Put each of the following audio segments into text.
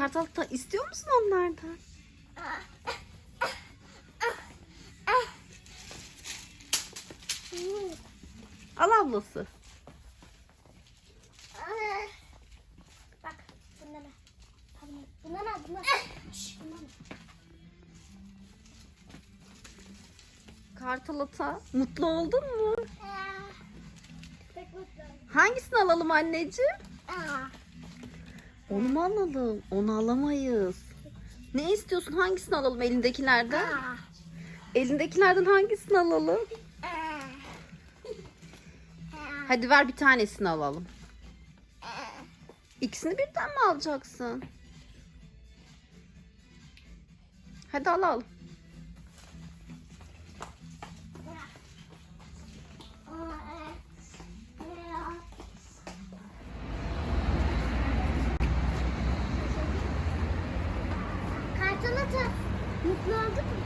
Kartalata istiyor musun onlardan? Al ablası. Bak bundan al. Bundan al bundan. Mutlu oldun mu? Hangisini alalım anneciğim? Aa. Onu mu alalım? Onu alamayız. Ne istiyorsun? Hangisini alalım elindekilerden? Aa. Elindekilerden hangisini alalım? Aa. Hadi ver bir tanesini alalım. İkisini birden mi alacaksın? Hadi alalım. Kartalata mutlu oldun mu?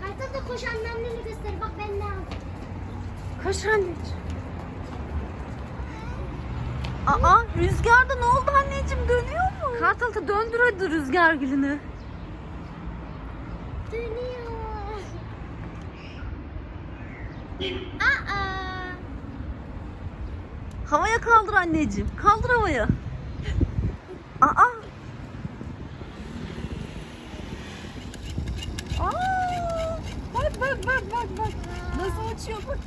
Kartalata koş annemleri göster. Bak ben ne aldım. Koş anneciğim. Aa rüzgarda ne oldu anneciğim dönüyor mu? Kartalata döndür hadi rüzgar gülünü. Dönüyor. Aa. Havaya kaldır anneciğim. Kaldır havaya. Aa. Aa. Bak bak bak bak bak. Nasıl uçuyor bak.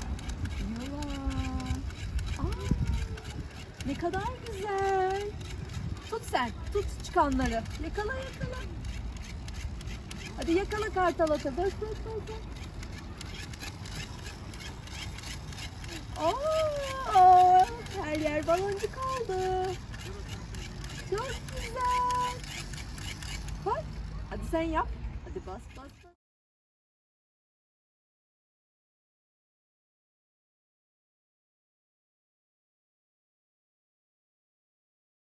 Aa. Ne kadar güzel. Tut sen. Tut çıkanları. Yakala yakala. Hadi yakala kartalata. Dök dök dök. dök. Aa, her yer baloncuk oldu. Çok güzel. Bak. Hadi sen yap. Hadi bas bas.